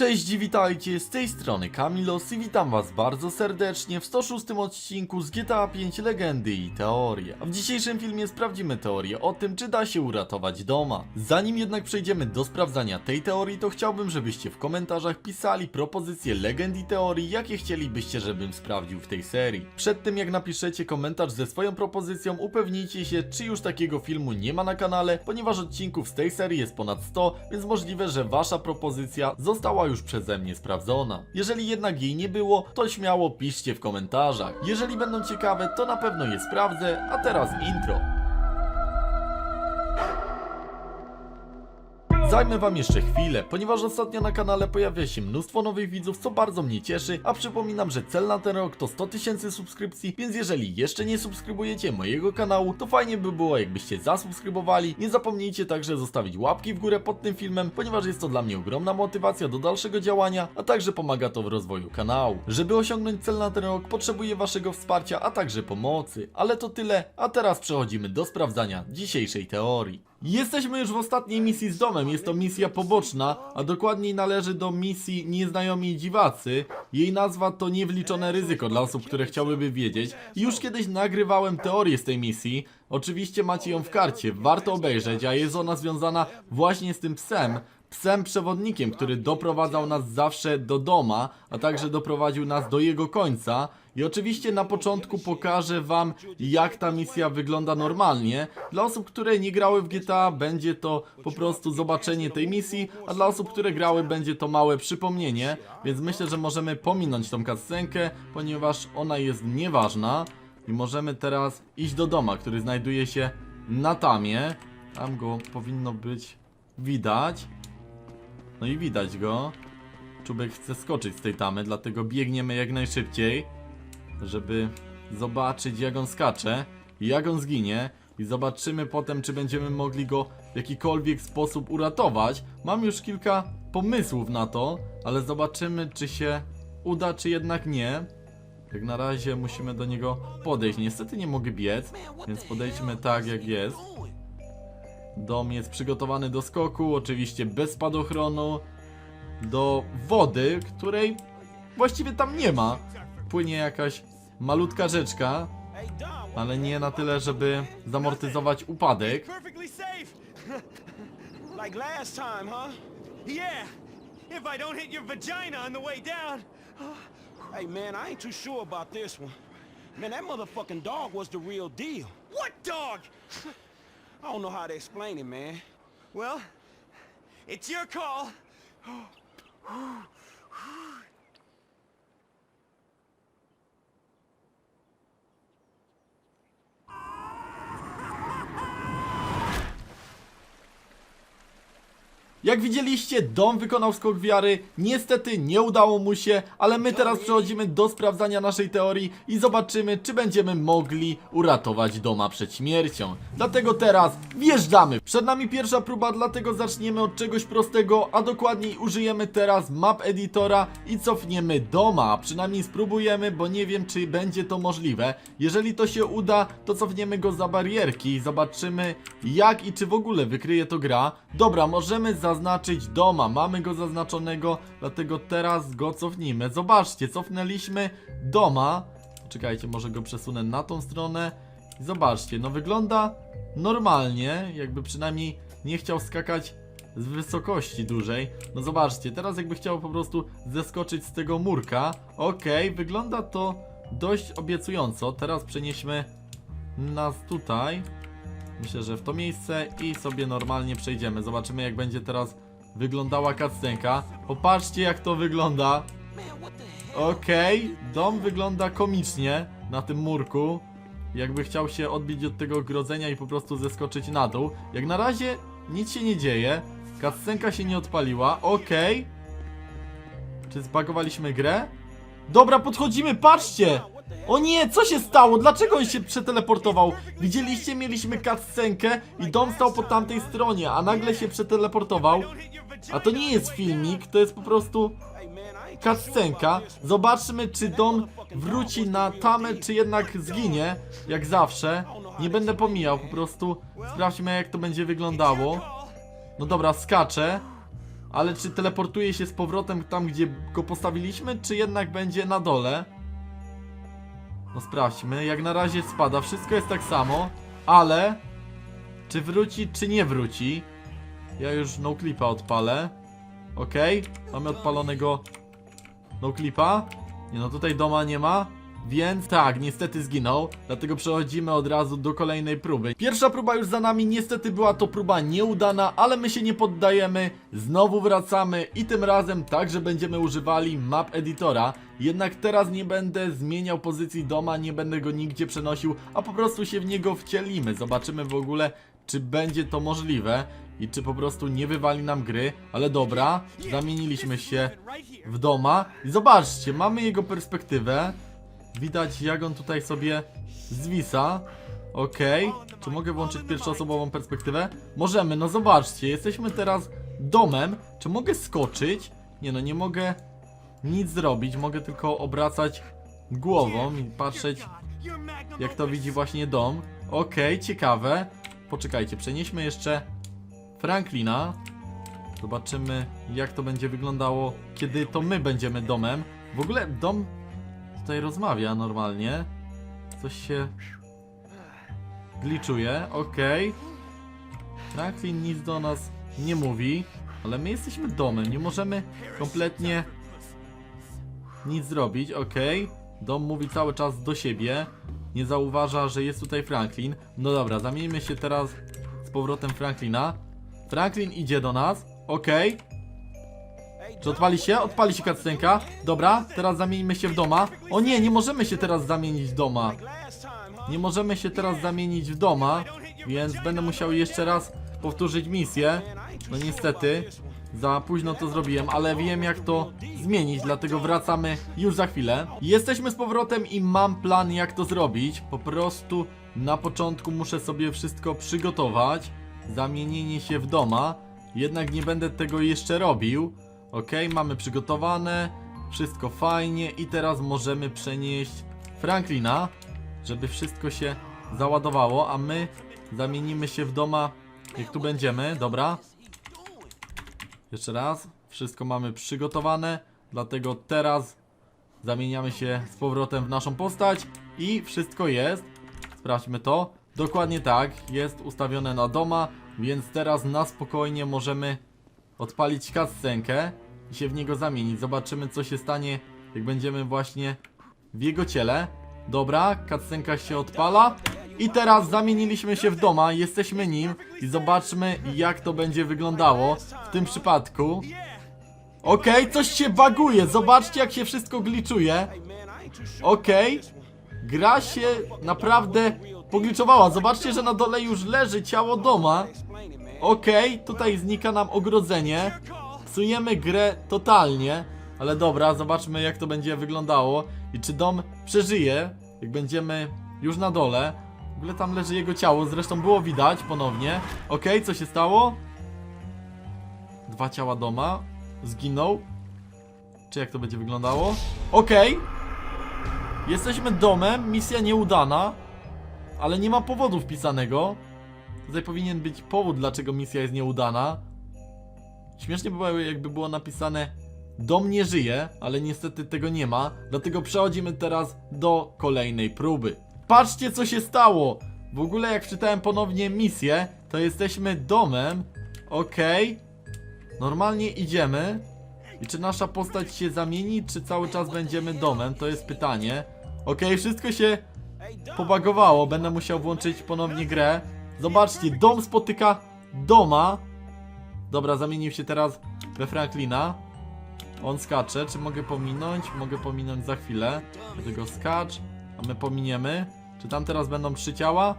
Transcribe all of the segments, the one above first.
Cześć, witajcie, z tej strony Kamilos i witam was bardzo serdecznie w 106 odcinku z GTA 5 Legendy i Teorie. W dzisiejszym filmie sprawdzimy teorię o tym, czy da się uratować doma. Zanim jednak przejdziemy do sprawdzania tej teorii, to chciałbym, żebyście w komentarzach pisali propozycje legend i teorii, jakie chcielibyście, żebym sprawdził w tej serii. Przed tym jak napiszecie komentarz ze swoją propozycją, upewnijcie się, czy już takiego filmu nie ma na kanale, ponieważ odcinków z tej serii jest ponad 100, więc możliwe, że wasza propozycja została już przeze mnie sprawdzona. Jeżeli jednak jej nie było, to śmiało piszcie w komentarzach. Jeżeli będą ciekawe, to na pewno je sprawdzę, a teraz intro. Zajmę wam jeszcze chwilę, ponieważ ostatnio na kanale pojawia się mnóstwo nowych widzów, co bardzo mnie cieszy, a przypominam, że cel na ten rok to 100 tysięcy subskrypcji, więc jeżeli jeszcze nie subskrybujecie mojego kanału, to fajnie by było jakbyście zasubskrybowali. Nie zapomnijcie także zostawić łapki w górę pod tym filmem, ponieważ jest to dla mnie ogromna motywacja do dalszego działania, a także pomaga to w rozwoju kanału. Żeby osiągnąć cel na ten rok, potrzebuję waszego wsparcia, a także pomocy. Ale to tyle, a teraz przechodzimy do sprawdzania dzisiejszej teorii. Jesteśmy już w ostatniej misji z domem. Jest to misja poboczna, a dokładniej należy do misji Nieznajomi Dziwacy. Jej nazwa to Niewliczone Ryzyko dla osób, które chciałyby wiedzieć. Już kiedyś nagrywałem teorię z tej misji. Oczywiście macie ją w karcie, warto obejrzeć, a jest ona związana właśnie z tym psem. Psem przewodnikiem, który doprowadzał nas zawsze do doma, a także doprowadził nas do jego końca. I oczywiście na początku pokażę wam, jak ta misja wygląda normalnie. Dla osób, które nie grały w GTA, będzie to po prostu zobaczenie tej misji, a dla osób, które grały, będzie to małe przypomnienie. Więc myślę, że możemy pominąć tą cutscenkę, ponieważ ona jest nieważna. I możemy teraz iść do doma, który znajduje się na tamie. Tam go powinno być widać. No i widać go. Czubek chce skoczyć z tej tamy, dlatego biegniemy jak najszybciej, żeby zobaczyć jak on skacze i jak on zginie. I zobaczymy potem, czy będziemy mogli go w jakikolwiek sposób uratować. Mam już kilka pomysłów na to, ale zobaczymy, czy się uda, czy jednak nie. Jak na razie musimy do niego podejść. Niestety nie mogę biec, więc podejdźmy tak jak jest. Dom jest przygotowany do skoku, oczywiście bez spadochronu. Do wody, której właściwie tam nie ma. Płynie jakaś malutka rzeczka, ale nie na tyle, żeby zamortyzować upadek. Hey man, I ain't too sure about this one. Man, that motherfucking dog was the real deal. What dog? I don't know how to explain it, man. Well, it's your call. Jak widzieliście, dom wykonał skok wiary. Niestety nie udało mu się, ale my teraz przechodzimy do sprawdzania naszej teorii i zobaczymy, czy będziemy mogli uratować doma przed śmiercią. Dlatego teraz wjeżdżamy. Przed nami pierwsza próba, dlatego zaczniemy od czegoś prostego, a dokładniej użyjemy teraz map editora i cofniemy doma. Przynajmniej spróbujemy, bo nie wiem, czy będzie to możliwe. Jeżeli to się uda, to cofniemy go za barierki i zobaczymy, jak i czy w ogóle wykryje to gra. Dobra, możemy zaznaczyć doma. Mamy go zaznaczonego, dlatego teraz go cofnijmy. Zobaczcie, cofnęliśmy doma. Czekajcie, może go przesunę na tą stronę. Zobaczcie, no wygląda normalnie, jakby przynajmniej nie chciał skakać z wysokości dużej. No zobaczcie, teraz jakby chciał po prostu zeskoczyć z tego murka. Okej, wygląda to dość obiecująco. Teraz przenieśmy nas tutaj. Myślę, że w to miejsce i sobie normalnie przejdziemy. Zobaczymy jak będzie teraz wyglądała cutscenka. Popatrzcie jak to wygląda. Okej, dom wygląda komicznie na tym murku. Jakby chciał się odbić od tego ogrodzenia i po prostu zeskoczyć na dół. Jak na razie nic się nie dzieje. Cutscenka się nie odpaliła. Okej. Czy zbagowaliśmy grę? Dobra, podchodzimy, patrzcie! O nie, co się stało? Dlaczego on się przeteleportował? Widzieliście, mieliśmy cutscenkę i dom stał po tamtej stronie, a nagle się przeteleportował. A to nie jest filmik, to jest po prostu cutscenka. Zobaczmy, czy dom wróci na tamę, czy jednak zginie, jak zawsze. Nie będę pomijał, po prostu sprawdźmy, jak to będzie wyglądało. No dobra, skaczę. ale czy teleportuje się z powrotem tam, gdzie go postawiliśmy, czy jednak będzie na dole? No sprawdźmy, jak na razie spada, wszystko jest tak samo, ale czy wróci, czy nie wróci? Ja już no clipa odpalę. Okej, mamy odpalonego no clipa. Nie no, tutaj doma nie ma. Więc tak, niestety zginął, dlatego przechodzimy od razu do kolejnej próby. Pierwsza próba już za nami, niestety była to próba nieudana, ale my się nie poddajemy, znowu wracamy i tym razem także będziemy używali map editora. Jednak teraz nie będę zmieniał pozycji doma, nie będę go nigdzie przenosił, a po prostu się w niego wcielimy. Zobaczymy w ogóle, czy będzie to możliwe i czy po prostu nie wywali nam gry, ale dobra, zamieniliśmy się w doma i zobaczcie, mamy jego perspektywę. Widać jak on tutaj sobie zwisa. Okej. Czy mogę włączyć pierwszoosobową perspektywę? Możemy, no zobaczcie, jesteśmy teraz domem. Czy mogę skoczyć? Nie no, nie mogę nic zrobić, mogę tylko obracać głową i patrzeć jak to widzi właśnie dom. Okej, ciekawe. Poczekajcie, przenieśmy jeszcze Franklina. Zobaczymy jak to będzie wyglądało, kiedy to my będziemy domem. W ogóle dom tutaj rozmawia normalnie. Coś się glitchuje, okej. Franklin nic do nas nie mówi, ale my jesteśmy domem, nie możemy kompletnie nic zrobić, okej. Dom mówi cały czas do siebie, nie zauważa, że jest tutaj Franklin. No dobra, zamieńmy się teraz z powrotem Franklina. Franklin idzie do nas, okej. Czy odpali się? Odpali się cutscenka. Dobra, teraz zamieńmy się w doma. O nie, nie możemy się teraz zamienić w doma. Nie możemy się teraz zamienić w doma, więc będę musiał jeszcze raz powtórzyć misję. No niestety, za późno to zrobiłem, ale wiem jak to zmienić, dlatego wracamy już za chwilę. Jesteśmy z powrotem i mam plan jak to zrobić. Po prostu na początku muszę sobie wszystko przygotować. Zamienienie się w doma. Jednak nie będę tego jeszcze robił. Ok, mamy przygotowane. Wszystko fajnie i teraz możemy przenieść Franklina, żeby wszystko się załadowało, a my zamienimy się w doma, jak tu będziemy, dobra? Jeszcze raz, wszystko mamy przygotowane, dlatego teraz zamieniamy się z powrotem w naszą postać i wszystko jest. Sprawdźmy to. Dokładnie tak, jest ustawione na doma, więc teraz na spokojnie możemy odpalić cutscenkę i się w niego zamienić. Zobaczymy co się stanie, jak będziemy właśnie w jego ciele. Dobra, cutscenka się odpala. I teraz zamieniliśmy się w doma, jesteśmy nim i zobaczmy jak to będzie wyglądało w tym przypadku. Okej, coś się baguje, zobaczcie jak się wszystko gliczuje. Okej, gra się naprawdę pogliczowała. Zobaczcie, że na dole już leży ciało doma. Okej, tutaj znika nam ogrodzenie. Psujemy grę totalnie. Ale dobra, zobaczmy jak to będzie wyglądało i czy dom przeżyje, jak będziemy już na dole. W ogóle tam leży jego ciało, zresztą było widać ponownie. Okej, co się stało? Dwa ciała doma. Zginął. Czy jak to będzie wyglądało? Okej. Jesteśmy domem, misja nieudana. Ale nie ma powodu wpisanego. Tutaj powinien być powód, dlaczego misja jest nieudana. Śmiesznie by było, jakby było napisane Dom nie żyje, ale niestety tego nie ma, dlatego przechodzimy teraz do kolejnej próby. Patrzcie co się stało! W ogóle jak wczytałem ponownie misję, to jesteśmy domem. Okej. Normalnie idziemy. I czy nasza postać się zamieni, czy cały czas będziemy domem? To jest pytanie. Okej, wszystko się pobagowało. Będę musiał włączyć ponownie grę. Zobaczcie, dom spotyka doma. Dobra, zamienił się teraz we Franklina. On skacze, czy mogę pominąć? Mogę pominąć za chwilę. Dlatego skacz, a my pominiemy. Czy tam teraz będą trzy ciała?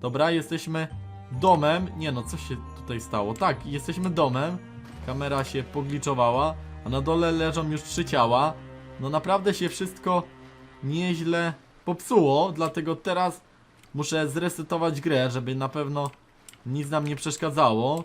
Dobra, jesteśmy domem. Nie no, co się tutaj stało? Tak, jesteśmy domem. Kamera się pogliczowała, a na dole leżą już trzy ciała. No naprawdę się wszystko nieźle popsuło, dlatego teraz muszę zresetować grę, żeby na pewno nic nam nie przeszkadzało,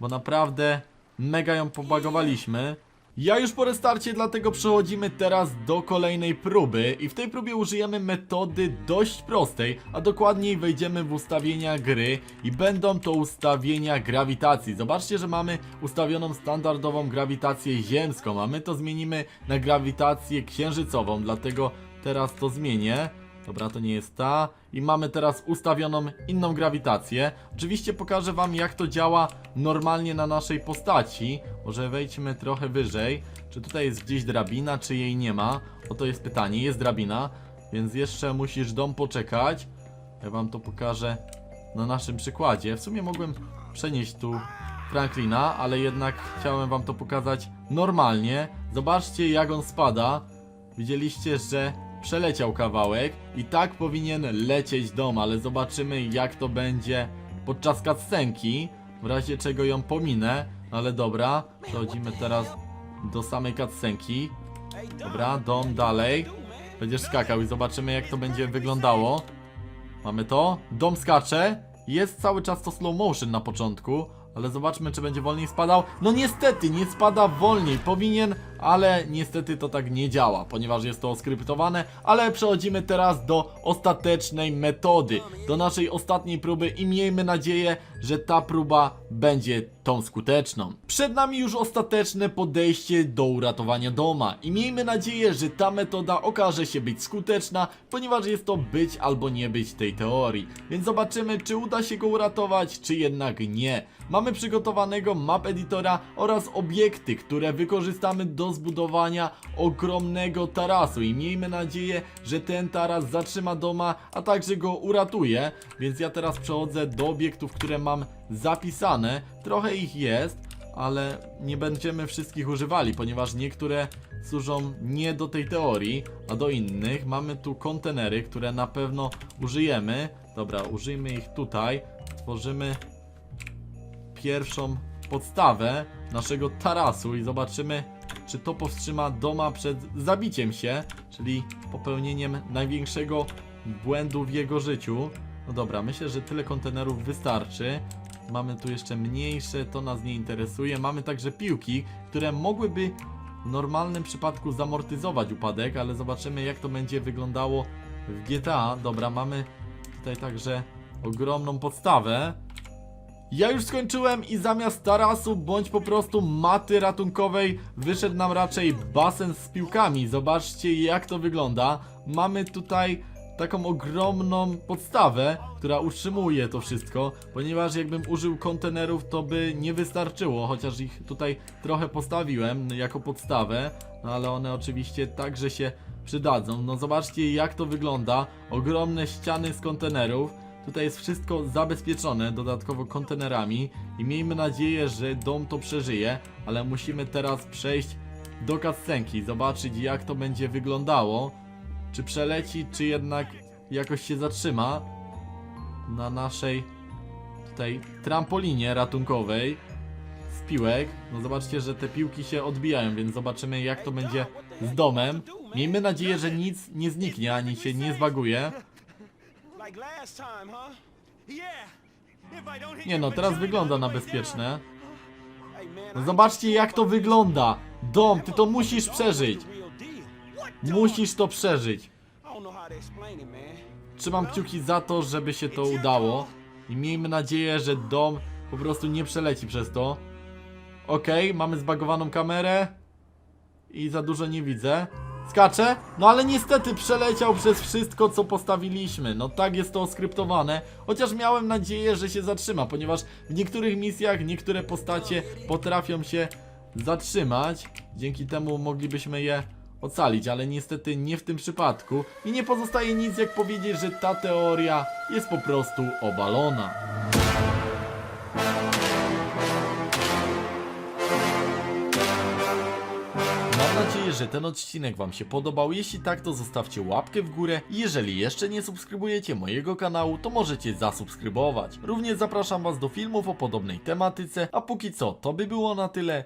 bo naprawdę mega ją pobagowaliśmy. Ja już po restarcie, dlatego przechodzimy teraz do kolejnej próby i w tej próbie użyjemy metody dość prostej, a dokładniej wejdziemy w ustawienia gry i będą to ustawienia grawitacji. Zobaczcie, że mamy ustawioną standardową grawitację ziemską, a my to zmienimy na grawitację księżycową, dlatego teraz to zmienię. Dobra, to nie jest ta. I mamy teraz ustawioną inną grawitację. Oczywiście pokażę wam jak to działa normalnie na naszej postaci. Może wejdźmy trochę wyżej. Czy tutaj jest gdzieś drabina, czy jej nie ma? Oto jest pytanie. Jest drabina, więc jeszcze musisz dom poczekać. Ja wam to pokażę na naszym przykładzie. W sumie mogłem przenieść tu Franklina, ale jednak chciałem wam to pokazać normalnie. Zobaczcie jak on spada. Widzieliście, że przeleciał kawałek i tak powinien lecieć dom, ale zobaczymy jak to będzie podczas cutscenki, w razie czego ją pominę, ale dobra, przechodzimy teraz do samej cutscenki, dobra, dom dalej, będziesz skakał i zobaczymy jak to będzie wyglądało, mamy to, dom skacze, jest cały czas to slow motion na początku, ale zobaczmy czy będzie wolniej spadał, no niestety nie spada wolniej, powinien, ale niestety to tak nie działa, ponieważ jest to skryptowane, ale przechodzimy teraz do ostatecznej metody, do naszej ostatniej próby i miejmy nadzieję, że ta próba będzie tą skuteczną. Przed nami już ostateczne podejście do uratowania doma i miejmy nadzieję, że ta metoda okaże się być skuteczna, ponieważ jest to być albo nie być tej teorii. Więc zobaczymy, czy uda się go uratować, czy jednak nie. Mamy przygotowanego map editora oraz obiekty, które wykorzystamy do zbudowania ogromnego tarasu i miejmy nadzieję, że ten taras zatrzyma doma, a także go uratuje. Więc ja teraz przechodzę do obiektów, które mam zapisane. Trochę ich jest, ale nie będziemy wszystkich używali, ponieważ niektóre służą nie do tej teorii, a do innych. Mamy tu kontenery, które na pewno użyjemy. Dobra, użyjmy ich tutaj. Tworzymy pierwszą podstawę naszego tarasu i zobaczymy, czy to powstrzyma doma przed zabiciem się, czyli popełnieniem największego błędu w jego życiu. No dobra, myślę, że tyle kontenerów wystarczy. Mamy tu jeszcze mniejsze, to nas nie interesuje. Mamy także piłki, które mogłyby w normalnym przypadku zamortyzować upadek, ale zobaczymy jak to będzie wyglądało w GTA. Dobra, mamy tutaj także ogromną podstawę. Ja już skończyłem i zamiast tarasu bądź po prostu maty ratunkowej wyszedł nam raczej basen z piłkami. Zobaczcie jak to wygląda. Mamy tutaj taką ogromną podstawę, która utrzymuje to wszystko, ponieważ jakbym użył kontenerów to by nie wystarczyło, chociaż ich tutaj trochę postawiłem jako podstawę, no ale one oczywiście także się przydadzą. No zobaczcie jak to wygląda. Ogromne ściany z kontenerów. Tutaj jest wszystko zabezpieczone dodatkowo kontenerami i miejmy nadzieję, że dom to przeżyje, ale musimy teraz przejść do cutscenki, zobaczyć jak to będzie wyglądało. Czy przeleci, czy jednak jakoś się zatrzyma na naszej tutaj trampolinie ratunkowej z piłek. No zobaczcie, że te piłki się odbijają, więc zobaczymy jak to będzie z domem. Miejmy nadzieję, że nic nie zniknie, ani się nie zbaguje. Nie no, teraz wygląda na bezpieczne. No zobaczcie jak to wygląda. Dom, ty to musisz przeżyć. Musisz to przeżyć. Trzymam kciuki za to, żeby się to udało. I miejmy nadzieję, że dom po prostu nie przeleci przez to. Okej, mamy zbagowaną kamerę. I za dużo nie widzę. Skacze? No ale niestety przeleciał przez wszystko, co postawiliśmy. No tak jest to skryptowane. Chociaż miałem nadzieję, że się zatrzyma, ponieważ w niektórych misjach niektóre postacie potrafią się zatrzymać. Dzięki temu moglibyśmy je ocalić, ale niestety nie w tym przypadku. I nie pozostaje nic jak powiedzieć, że ta teoria jest po prostu obalona. Że ten odcinek Wam się podobał. Jeśli tak, to zostawcie łapkę w górę. Jeżeli jeszcze nie subskrybujecie mojego kanału, to możecie zasubskrybować. Również zapraszam Was do filmów o podobnej tematyce. A póki co, to by było na tyle.